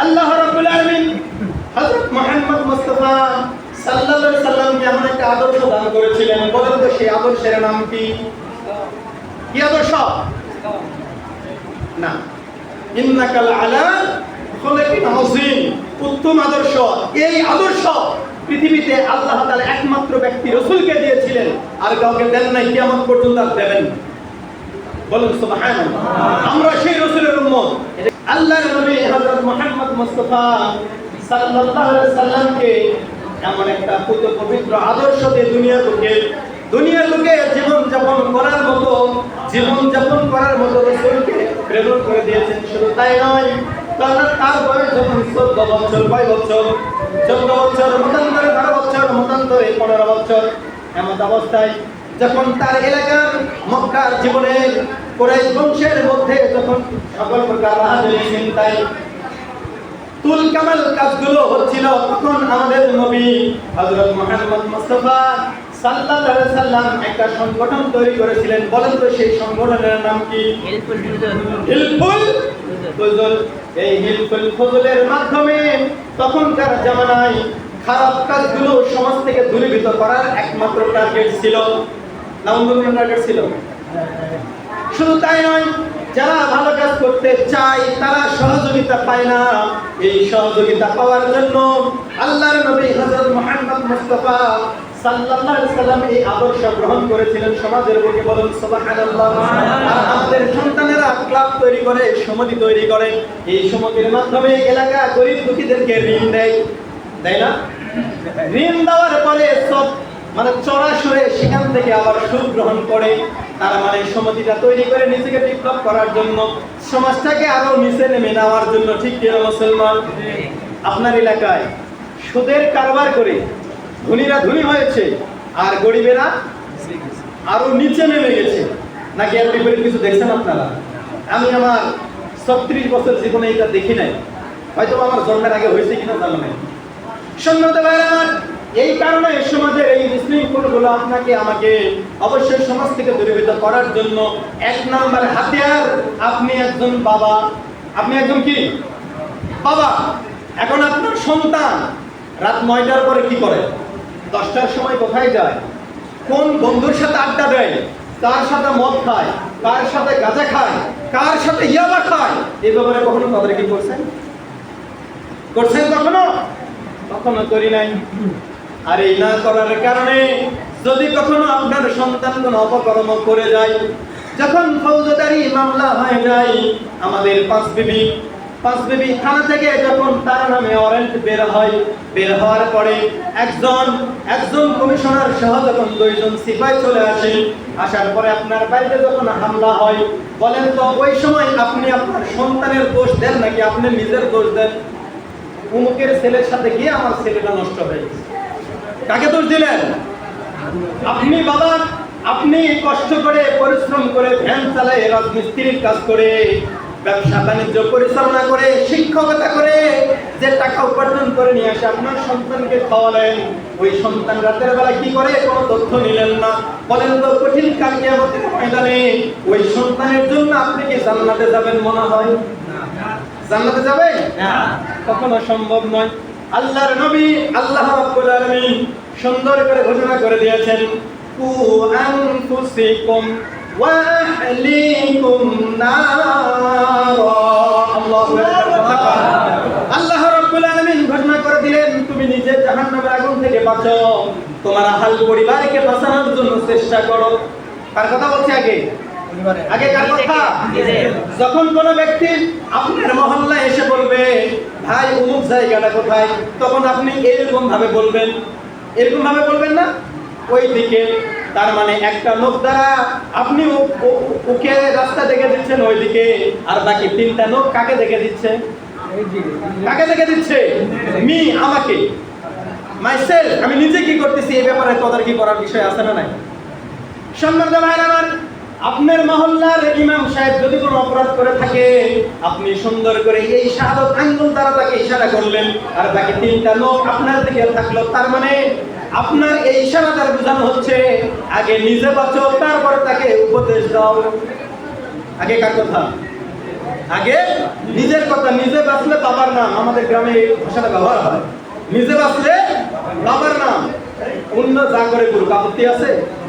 আল্লাহ রাব্বুল আলামিন হযরত মুহাম্মদ মুস্তাফা সাল্লাল্লাহু আলাইহি সাল্লামকে এমন একটা আদর্শ দান করেছিলেন। বলেন তো সেই আদর্শের নাম কি? কি আদর্শ? না। ইন্নাকাল আলা খুলুকিন আযীম। উত্তম আদর্শ। এই আদর্শ পৃথিবীতে আল্লাহ তাআলা একমাত্র ব্যক্তি রাসূলকে দিয়েছিলেন। আর কাউকে দেন নাই, কিয়ামত পর্যন্ত আর দেবেন। বলুন সুবহানাল্লাহ। আমরা সেই রাসূলের উম্মত। আল্লাহর নবী মুস্তাফা সাল্লাল্লাহু আলাইহি সাল্লামকে এমন একটা পুত পবিত্র আদর্শ দিয়ে দুনিয়ার লোকে দুনিয়ার লোকে জীবন যাপন করার মতো, জীবন যাপন করার মতো রাসূলকে প্রেরণ করে দিয়েছেন। শুধু তাই নয় কারণ তার বয়স যখন চোদ্দ বছর, কয় বছর? চোদ্দ বছর, মতান্তরে বারো বছর, মতান্তরে পনেরো বছর। এমন অবস্থায় যখন তার এলাকার মক্কার জীবনের কোরাইশ বংশের মধ্যে যখন সকল প্রকার রাহাজানি চিন্তায় তুল কামাল কাজগুলো হচ্ছিল তখন আমাদের নবী হযরত মুহাম্মদ মুস্তাফা সাল্লাল্লাহু আলাইহি সাল্লাম একটা সংগঠন তৈরি করেছিলেন। বলেন তো সেই সংগঠনের নাম কি? হিলফুল ফুজুল। এই হিলফুল ফুজুলের মাধ্যমে তখনকার জামানায় খারাপ কাজগুলো সমাজ থেকে দূরীভূত করার একমাত্র টার্গেট ছিল। না অন্য টার্গেট ছিল। শুধু তাই নয় যারা ভালো কাজ করতে চায়, তারা সহযোগিতা পায় না। এই সহযোগিতা পাওয়ার জন্য আল্লাহর নবী হযরত মুহাম্মদ মুস্তাফা সাল্লাল্লাহু আলাইহি সাল্লাম এই আদর্শ গ্রহণ করেছিলেন সমাজের বুকে বলুন, সুবহানাল্লাহ। আর আমাদের সন্তানেরা ক্লাব তৈরি করে, সমিতি তৈরি করে। এই সমিতির মাধ্যমে এলাকা গরিব দুঃখীদেরকে ঋণ দেয়। দেয় না? ঋণ দেওয়ার পরে সব মানে চড়াসুরে সেখান থেকে আবার সুদ গ্রহণ করে। তারা মানে সমিতিটা তৈরি করে নিজেকে বিপ্লব করার জন্য, সমাজটাকে আরও নিচে নেমে নেওয়ার জন্য, ঠিক কিনা মুসলমান? আপনার এলাকায় সুদের কারবার করে ধনীরা ধনী হয়েছে আর গরিবেরা আরও নিচে নেমে গেছে। নাকি এর বিপরীত কিছু দেখছেন আপনারা? আমি আমার ছত্রিশ বছর জীবনে এটা দেখি নাই। হয়তো আমার জন্মের আগে হয়েছে কিনা জানা নাই। সন্ন্যতে এই কারণে সমাজের এই বিশৃঙ্খলগুলো আপনাকে আমাকে অবশ্যই সমাজ থেকে দূরীভূত করার জন্য এক নাম্বার হাতিয়ার, আপনি একজন বাবা। আপনি একজন কি? বাবা। এখন আপনার সন্তান রাত নয়টার পরে কি করে? দশটার সময় কোথায় যায়? কোন বন্ধুর সাথে আড্ডা দেয়? কার সাথে মদ খায়? কার সাথে গাঁজা খায়? কার সাথে ইয়াবা খায়? এই ব্যাপারে কখনো তাদের কি করছেন? করছেন কখনো? কখনো করি নাই। আর এই না করার কারণে যদি কখনো আপনার সন্তান কোনো অপকর্ম করে যায়, যখন ফৌজদারি মামলা হয়ে যায় আমাদের পাঁচ বিবি পাঁচ বিবি থানা থেকে যখন তার নামে ওয়ারেন্ট বের হয়, বের হওয়ার পরে একজন একজন কমিশনার সহ যখন দুইজন সিপাই চলে আসে, আসার পরে আপনার বাড়িতে যখন হামলা হয়, বলেন তো ওই সময় আপনি আপনার সন্তানের দোষ দেন নাকি আপনি নিজের দোষ দেন? অমুকের ছেলের সাথে গিয়ে আমার ছেলেটা নষ্ট হয়ে গেছে। কাকে দোষ দিলেন? আপনি বাবা আপনি কষ্ট করে পরিশ্রম করে ভ্যান চালায় রাজমিস্ত্রির কাজ করে ব্যবসা বাণিজ্য পরিচালনা করে শিক্ষকতা করে যে টাকা উপার্জন করে নিয়ে আসে আপনার সন্তানকে খাওয়ালেন ওই সন্তান রাতের বেলা কি করে? কোনো তথ্য নিলেন না। বলেন তো কঠিন কালকে আমাদের ময়দানে ওই সন্তানের জন্য আপনি কি জান্নাতে যাবেন মনে হয়? জান্নাতে যাবেন? কখনো সম্ভব নয়। আল্লাহর নবী, আল্লাহ রাব্বুল আলামিন সুন্দর করে ঘোষণা করে দিয়েছেন, কু আনফুসিকুম ওয়া আহলিকুম নার আল্লাহু রাব্বুল আলামিন ঘোষণা করে দিলেন, তুমি নিজে জাহান্নামের আগুন থেকে বাঁচো তোমার আহাল পরিবারকে বাঁচানোর জন্য চেষ্টা করো। কার কথা বলছি আগে। যখন কোন ব্যক্তি আপনার মহল্লায় এসে বলবে, ভাই, অমুক জায়গাটা কোথায়? তখন আপনি এরকম ভাবে বলবেন। এরকম ভাবে বলবেন না। ওই দিকে, তার মানে একটা দ্বারা আপনি ওকে রাস্তা দেখে দিচ্ছেন ওই দিকে, আর বাকি তিনটা লোক কাকে দেখে দিচ্ছে? কাকে দেখে দিচ্ছে? মি, আমাকে। মাইসেল আমি নিজে কি করতেছি? এই ব্যাপারে তদারকি করার বিষয় আছে না নাই? সম্মানিত ভাইরা আমার আপনার মহল্লার ইমাম সাহেব যদি কোনো অপরাধ করে থাকে, আপনি সুন্দর করে এই শাহাদত আঙ্গুল দ্বারা তাকে ইশারা করলেন, আর বাকি তিনটা লোক আপনার দিকে থাকল। তার মানে আপনার এই ইশারা দ্বারা বোঝানো হচ্ছে, আগে নিজে বাঁচো, তারপরে তাকে উপদেশ দাও। আগে কার কথা? আগে নিজের কথা। নিজে বাঁচলে বাবার নাম। আমাদের গ্রামে এই ভাষাটা ব্যবহার হয়। নিজে বাঁচলে বাবার নাম। অন্য যা করে করুক, আপত্তি আছে?